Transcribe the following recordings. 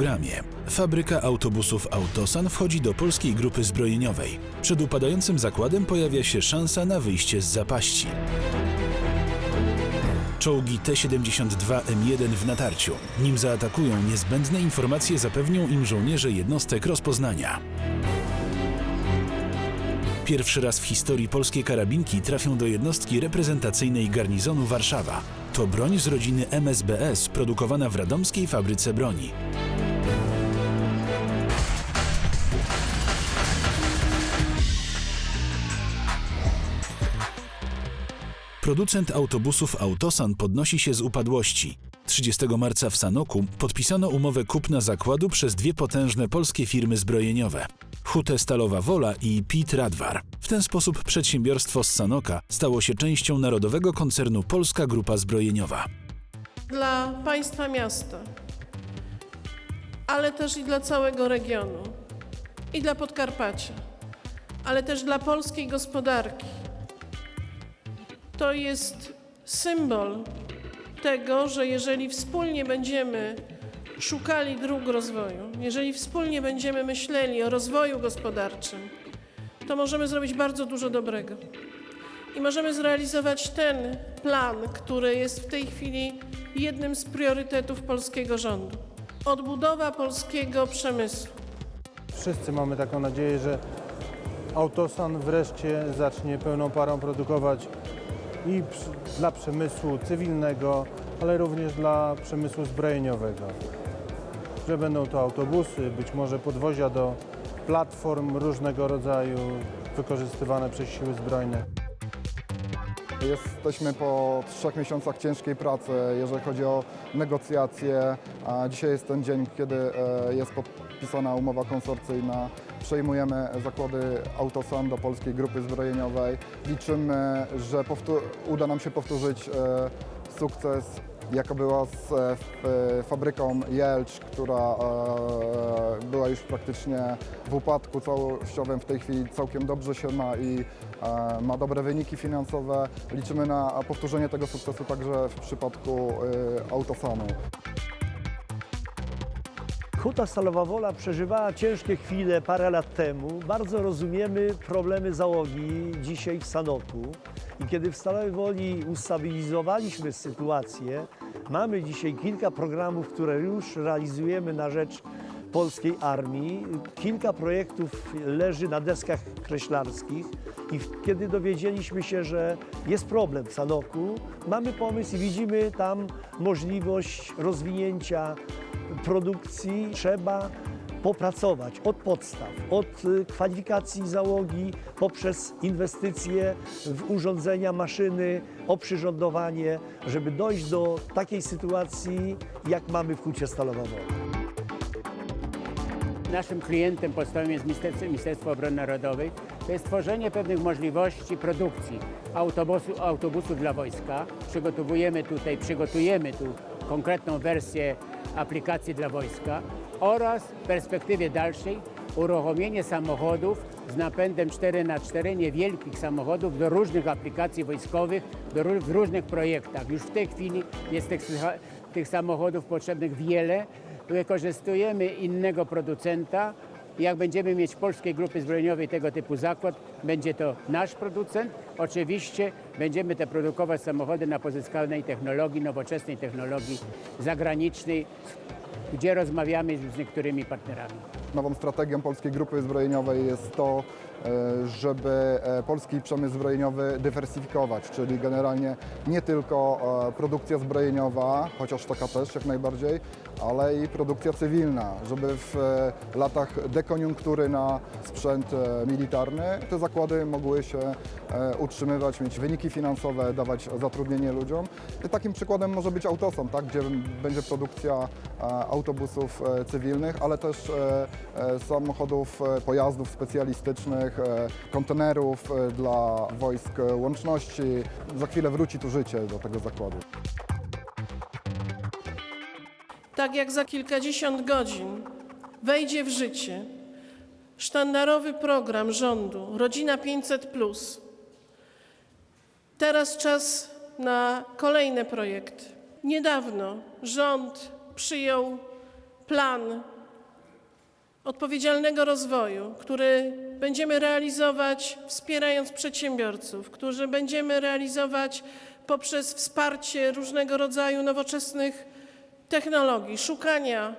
programie. Fabryka autobusów Autosan wchodzi do polskiej grupy zbrojeniowej. Przed upadającym zakładem pojawia się szansa na wyjście z zapaści. Czołgi T-72M1 w natarciu. Nim zaatakują, niezbędne informacje zapewnią im żołnierze jednostek rozpoznania. Pierwszy raz w historii polskie karabinki trafią do jednostki reprezentacyjnej garnizonu Warszawa. To broń z rodziny MSBS produkowana w radomskiej fabryce broni. Producent autobusów Autosan podnosi się z upadłości. 30 marca w Sanoku podpisano umowę kupna zakładu przez dwie potężne polskie firmy zbrojeniowe. Hute Stalowa Wola i Pit Radwar. W ten sposób przedsiębiorstwo z Sanoka stało się częścią narodowego koncernu Polska Grupa Zbrojeniowa. dla państwa miasta, ale też i dla całego regionu, i dla Podkarpacia, ale też dla polskiej gospodarki. To jest symbol tego, że jeżeli wspólnie będziemy szukali dróg rozwoju, jeżeli wspólnie będziemy myśleli o rozwoju gospodarczym, to możemy zrobić bardzo dużo dobrego. I możemy zrealizować ten plan, który jest w tej chwili jednym z priorytetów polskiego rządu. Odbudowa polskiego przemysłu. Wszyscy mamy taką nadzieję, że Autosan wreszcie zacznie pełną parą produkować i dla przemysłu cywilnego, ale również dla przemysłu zbrojeniowego. Że będą to autobusy, być może podwozia do platform różnego rodzaju wykorzystywane przez siły zbrojne. Jesteśmy po trzech miesiącach ciężkiej pracy, jeżeli chodzi o negocjacje. A dzisiaj jest ten dzień, kiedy e, jest podpisana umowa konsorcyjna. Przejmujemy zakłady Autosan do Polskiej Grupy Zbrojeniowej. Liczymy, że uda nam się powtórzyć e, sukces, jaka była z e, e, fabryką Jelcz, która była już praktycznie w upadku całościowym. W tej chwili całkiem dobrze się ma i ma dobre wyniki finansowe. Liczymy na powtórzenie tego sukcesu także w przypadku Autosanu. Huta Stalowa Wola przeżywała ciężkie chwile parę lat temu. Bardzo rozumiemy problemy załogi dzisiaj w Sanoku. I kiedy w Stalowej Woli ustabilizowaliśmy sytuację, mamy dzisiaj kilka programów, które już realizujemy na rzecz polskiej armii. Kilka projektów leży na deskach kreślarskich i kiedy dowiedzieliśmy się, że jest problem w Sanoku, mamy pomysł i widzimy tam możliwość rozwinięcia produkcji trzeba popracować od podstaw, od y, kwalifikacji załogi, poprzez inwestycje w urządzenia, maszyny, oprzyrządowanie, żeby dojść do takiej sytuacji, jak mamy w Hucie Stalowa Wola. Naszym klientem podstawowym jest Ministerstwo, Ministerstwo Obrony Narodowej. To jest tworzenie pewnych możliwości produkcji autobusu, autobusów dla wojska. Przygotowujemy tutaj, przygotujemy tu konkretną wersję aplikacji dla wojska oraz w perspektywie dalszej uruchomienie samochodów z napędem 4x4, niewielkich samochodów do różnych aplikacji wojskowych, do, w różnych projektach. Już w tej chwili jest tych, tych samochodów potrzebnych wiele. Wykorzystujemy innego producenta. Jak będziemy mieć Polskiej Grupy Zbrojeniowej tego typu zakład, będzie to nasz producent. Oczywiście będziemy te produkować samochody na pozyskanej technologii, nowoczesnej technologii zagranicznej, gdzie rozmawiamy z niektórymi partnerami. Nową strategią Polskiej Grupy Zbrojeniowej jest to, żeby e, polski przemysł zbrojeniowy dywersyfikować, czyli generalnie nie tylko e, produkcja zbrojeniowa, chociaż taka też jak najbardziej, ale i produkcja cywilna, żeby w e, latach dekoniunktury na sprzęt e, militarny te zakłady mogły się e, utrzymywać, mieć wyniki finansowe, dawać zatrudnienie ludziom. I takim przykładem może być Autosan, tak, gdzie będzie produkcja e, autobusów e, cywilnych, ale też e, e, samochodów, e, pojazdów specjalistycznych, e, kontenerów e, dla wojsk łączności. Za chwilę wróci tu życie do tego zakładu. Tak jak za kilkadziesiąt godzin wejdzie w życie sztandarowy program rządu Rodzina 500. Teraz czas na kolejne projekty. Niedawno rząd przyjął plan odpowiedzialnego rozwoju, który będziemy realizować wspierając przedsiębiorców, który będziemy realizować poprzez wsparcie różnego rodzaju nowoczesnych technologii, szukania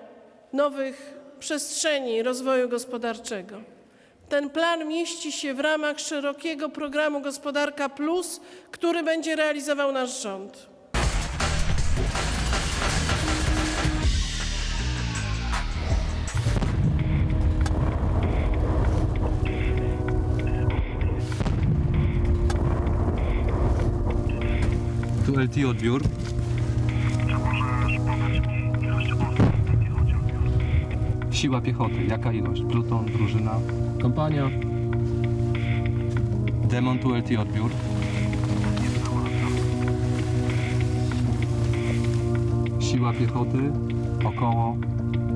nowych przestrzeni rozwoju gospodarczego. Ten plan mieści się w ramach szerokiego programu Gospodarka Plus, który będzie realizował nasz rząd. Tu LT odbiór. Siła piechoty, jaka ilość? Pluton, drużyna. Kompania. Demon tu LT odbiór. Siła piechoty, około.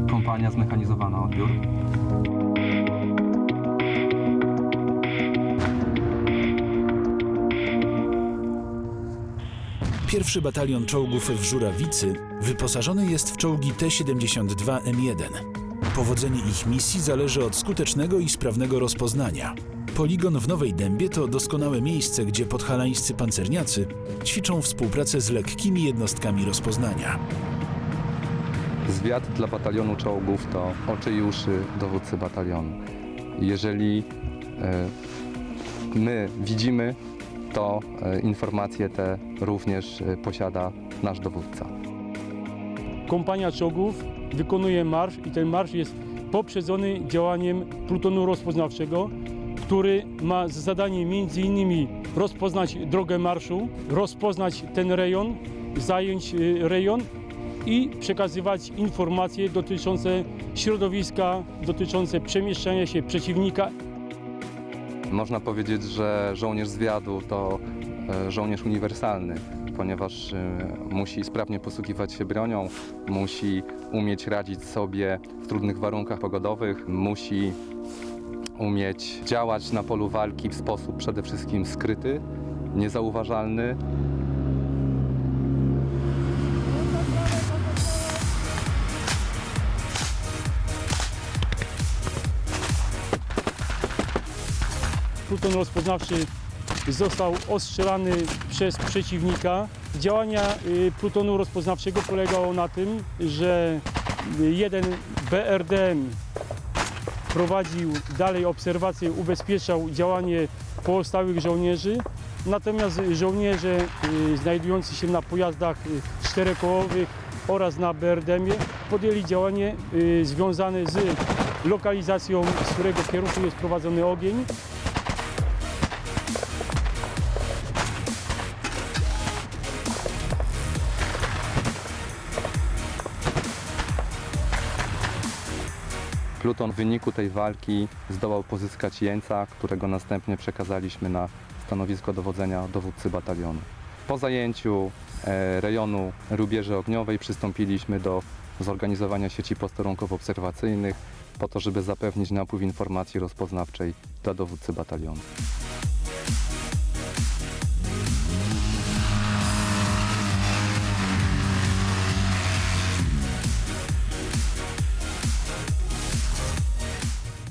Kompania zmechanizowana odbiór. Pierwszy batalion czołgów w Żurawicy wyposażony jest w czołgi T-72M1. Powodzenie ich misji zależy od skutecznego i sprawnego rozpoznania. Poligon w Nowej Dębie to doskonałe miejsce, gdzie podhalańscy pancerniacy ćwiczą współpracę z lekkimi jednostkami rozpoznania. Zwiat dla batalionu czołgów to oczy i uszy dowódcy batalionu. Jeżeli e, my widzimy, to e, informacje te również e, posiada nasz dowódca. kompania czołgów wykonuje marsz i ten marsz jest poprzedzony działaniem plutonu rozpoznawczego, który ma za zadanie między innymi rozpoznać drogę marszu, rozpoznać ten rejon, zająć y, rejon i przekazywać informacje dotyczące środowiska, dotyczące przemieszczania się przeciwnika Można powiedzieć, że żołnierz zwiadu to e, żołnierz uniwersalny, ponieważ e, musi sprawnie posługiwać się bronią, musi umieć radzić sobie w trudnych warunkach pogodowych, musi umieć działać na polu walki w sposób przede wszystkim skryty, niezauważalny. Pluton rozpoznawczy został ostrzelany przez przeciwnika. Działania y, plutonu rozpoznawczego polegało na tym, że y, jeden BRDM prowadził dalej obserwację, ubezpieczał działanie pozostałych żołnierzy. Natomiast żołnierze y, znajdujący się na pojazdach czterokołowych oraz na BRDM-ie podjęli działanie związane z lokalizacją, z którego kierunku jest prowadzony ogień. Pluton w wyniku tej walki zdołał pozyskać jeńca, którego następnie przekazaliśmy na stanowisko dowodzenia dowódcy batalionu. Po zajęciu e, rejonu rubieży ogniowej przystąpiliśmy do zorganizowania sieci posterunkowo-obserwacyjnych po to, żeby zapewnić napływ informacji rozpoznawczej dla dowódcy batalionu.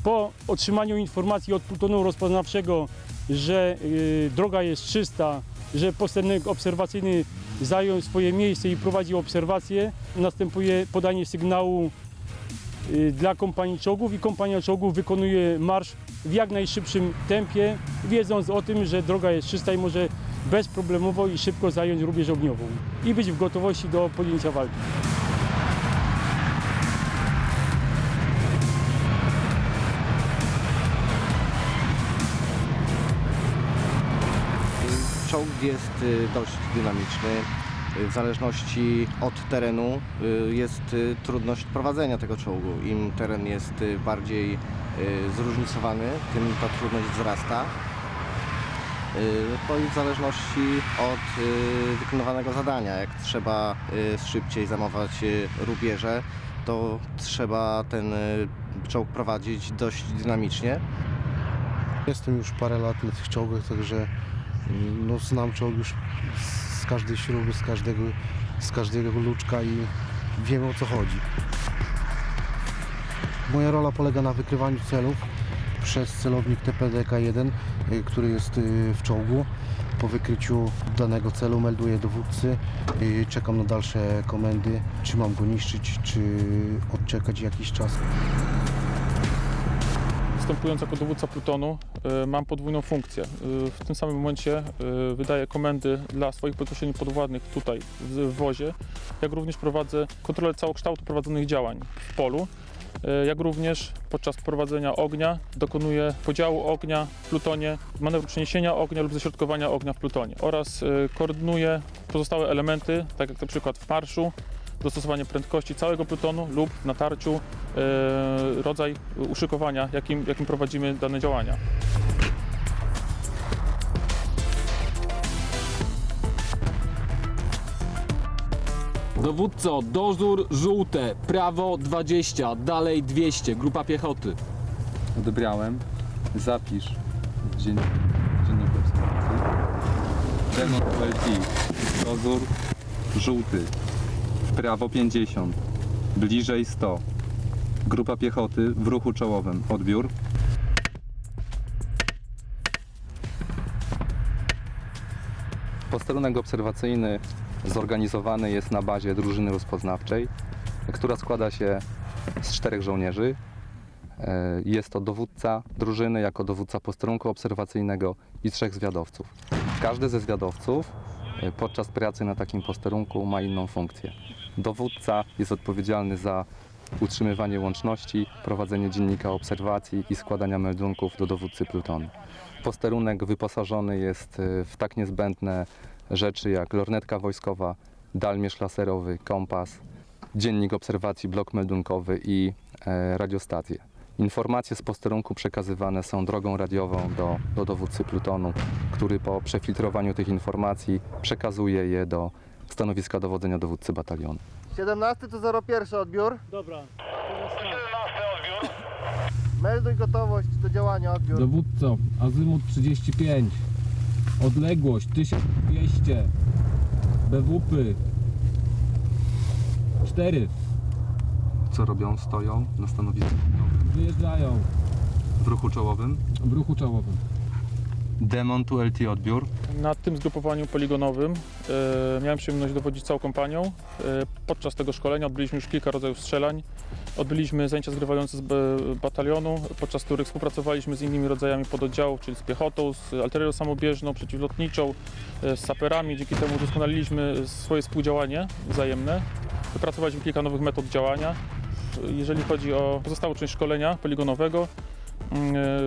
Po otrzymaniu informacji od plutonu rozpoznawczego, że y, droga jest czysta, że posterunek obserwacyjny zajął swoje miejsce i prowadzi obserwację, następuje podanie sygnału y, dla kompanii czołgów i kompania czołgów wykonuje marsz w jak najszybszym tempie, wiedząc o tym, że droga jest czysta i może bezproblemowo i szybko zająć rubież ogniową i być w gotowości do podjęcia walki. Czołg jest y, dość dynamiczny. Y, W zależności od terenu y, jest trudność prowadzenia tego czołgu. Im teren jest bardziej zróżnicowany, tym ta trudność wzrasta. To i w zależności od wykonywanego zadania. Jak trzeba szybciej zamować y, rubieże, to trzeba ten czołg prowadzić dość dynamicznie. Jestem już parę lat na tych czołgach, także no, znam czołg już z każdej śruby, z każdego, z każdego luczka i wiem o co chodzi. Moja rola polega na wykrywaniu celów przez celownik TPDK-1, y, który jest y, w czołgu. Po wykryciu danego celu melduję dowódcy, y, czekam na dalsze komendy, czy mam go niszczyć, czy odczekać jakiś czas. Wstępując jako dowódca plutonu y, mam podwójną funkcję. Y, W tym samym momencie y, wydaję komendy dla swoich bezpośrednich podwładnych tutaj w wozie, jak również prowadzę kontrolę całokształtu prowadzonych działań w polu, jak również podczas prowadzenia ognia dokonuję podziału ognia w plutonie, manewru przeniesienia ognia lub ześrodkowania ognia w plutonie oraz koordynuję pozostałe elementy, tak jak na przykład w marszu, dostosowanie prędkości całego plutonu lub w natarciu e, rodzaj uszykowania, jakim, jakim prowadzimy dane działania. Dowódco, dozór żółte, prawo 20, dalej 200, grupa piechoty. Odebrałem. Zapisz w dzien... dzienniku obserwacji. Demon LT. Dozór żółty. Prawo 50. Bliżej 100. Grupa piechoty w ruchu czołowym. Odbiór. Posterunek obserwacyjny zorganizowany jest na bazie drużyny rozpoznawczej, która składa się z czterech żołnierzy. E, Jest to dowódca drużyny jako dowódca posterunku obserwacyjnego i trzech zwiadowców. Każdy ze zwiadowców e, podczas pracy na takim posterunku ma inną funkcję. Dowódca jest odpowiedzialny za utrzymywanie łączności, prowadzenie dziennika obserwacji i składania meldunków do dowódcy plutonu. Posterunek wyposażony jest e, w tak niezbędne rzeczy jak lornetka wojskowa, dalmierz laserowy, kompas, dziennik obserwacji, blok meldunkowy i e. Informacje z posterunku przekazywane są drogą radiową do, do dowódcy plutonu, który po przefiltrowaniu tych informacji przekazuje je do stanowiska dowodzenia dowódcy batalionu. 17 to 01 odbiór. Dobra. Melduj gotowość do działania odbiór. Dowódco, azymut 35, odległość 1200, BWP 4, Co robią? Stoją na stanowisku wyjeżdżają w ruchu czołowym. w ruchu czołowym. Demon to LT odbiór. Na tym zgrupowaniu poligonowym miałem przyjemność dowodzić całą kompanią. E, podczas tego szkolenia odbyliśmy już kilka rodzajów strzelań. Odbyliśmy zajęcia zgrywające z b- batalionu, podczas których współpracowaliśmy z innymi rodzajami pododdziałów, czyli z piechotą, z artylerią samobieżną, przeciwlotniczą, e, z saperami. Dzięki temu udoskonaliliśmy swoje współdziałanie wzajemne. Wypracowaliśmy kilka nowych metod działania. Jeżeli chodzi o pozostałą część szkolenia poligonowego, e,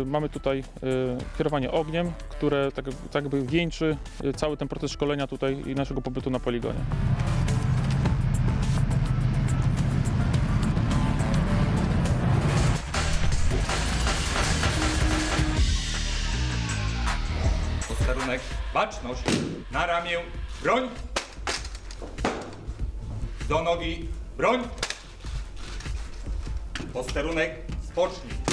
Mamy tutaj e, kierowanie ogniem, które tak, tak jakby wieńczy e, cały ten proces szkolenia tutaj i naszego pobytu na poligonie. Posterunek, baczność, na ramię, broń. Do nogi, broń. Posterunek, spocznij.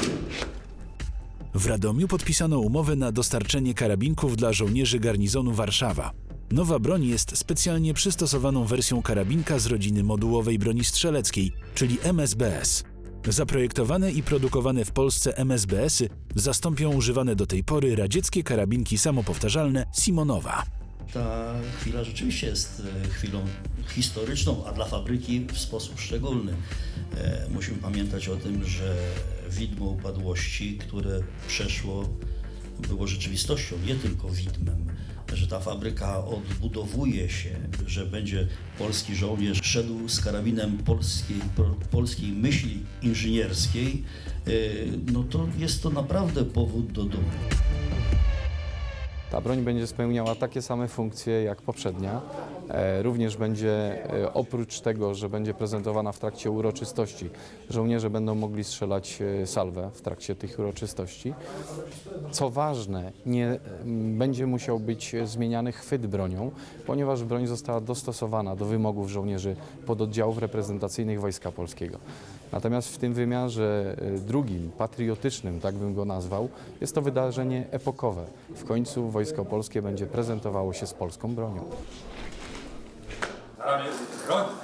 W Radomiu podpisano umowę na dostarczenie karabinków dla żołnierzy garnizonu Warszawa. Nowa broń jest specjalnie przystosowaną wersją karabinka z rodziny modułowej broni strzeleckiej, czyli MSBS. Zaprojektowane i produkowane w Polsce MSBS-y zastąpią używane do tej pory radzieckie karabinki samopowtarzalne Simonowa. Ta chwila rzeczywiście jest e, chwilą historyczną, a dla fabryki w sposób szczególny. E, Musimy pamiętać o tym, że widmo upadłości, które przeszło, było rzeczywistością, nie tylko widmem. Że ta fabryka odbudowuje się, że będzie polski żołnierz szedł z karabinem polskiej, polskiej myśli inżynierskiej, e, no to jest to naprawdę powód do dumy. Ta broń będzie spełniała takie same funkcje jak poprzednia. E, Również będzie, e, oprócz tego, że będzie prezentowana w trakcie uroczystości, żołnierze będą mogli strzelać e, salwę w trakcie tych uroczystości. Co ważne, nie będzie musiał być zmieniany chwyt bronią, ponieważ broń została dostosowana do wymogów żołnierzy pododdziałów reprezentacyjnych Wojska Polskiego. Natomiast w tym wymiarze drugim, patriotycznym, tak bym go nazwał, jest to wydarzenie epokowe. W końcu Wojsko Polskie będzie prezentowało się z polską bronią. Na ramię, broń.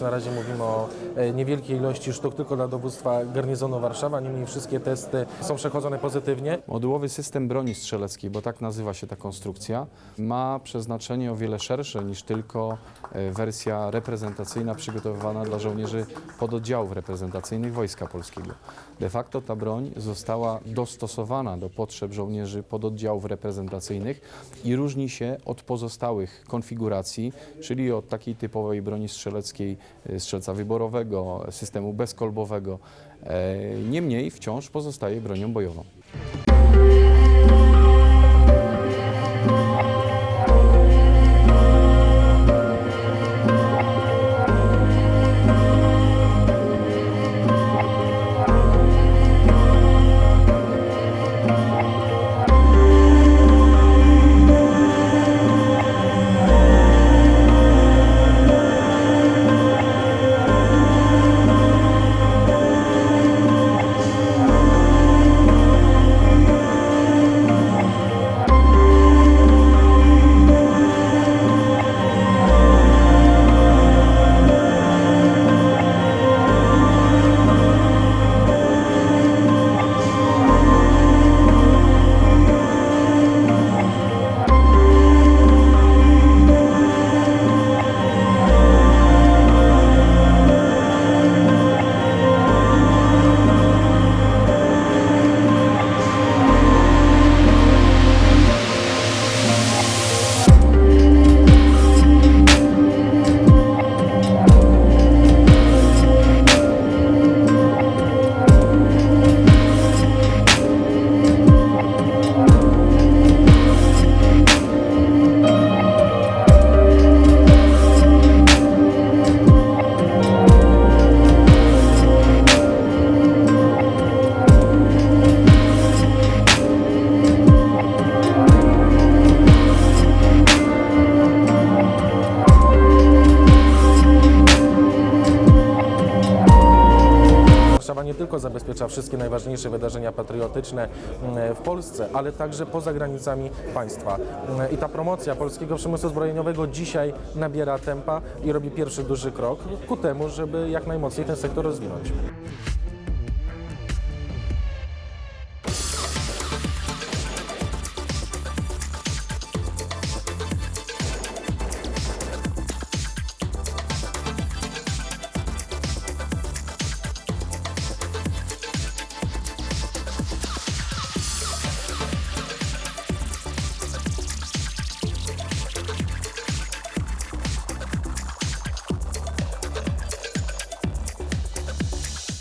Na razie mówimy o e, niewielkiej ilości sztuk tylko dla dowództwa garnizonu Warszawa, niemniej wszystkie testy są przechodzone pozytywnie. Modułowy system broni strzeleckiej, bo tak nazywa się ta konstrukcja, ma przeznaczenie o wiele szersze niż tylko e, wersja reprezentacyjna przygotowywana dla żołnierzy pododdziałów reprezentacyjnych Wojska Polskiego. De facto ta broń została dostosowana do potrzeb żołnierzy pododdziałów reprezentacyjnych i różni się od pozostałych konfiguracji, czyli od takiej typowej broni strzeleckiej, strzelca wyborowego, systemu bezkolbowego. E, Niemniej wciąż pozostaje bronią bojową. Wszystkie najważniejsze wydarzenia patriotyczne mm, w Polsce, ale także poza granicami państwa. Mm, I ta promocja polskiego przemysłu zbrojeniowego dzisiaj nabiera tempa i robi pierwszy duży krok ku temu, żeby jak najmocniej ten sektor rozwinąć.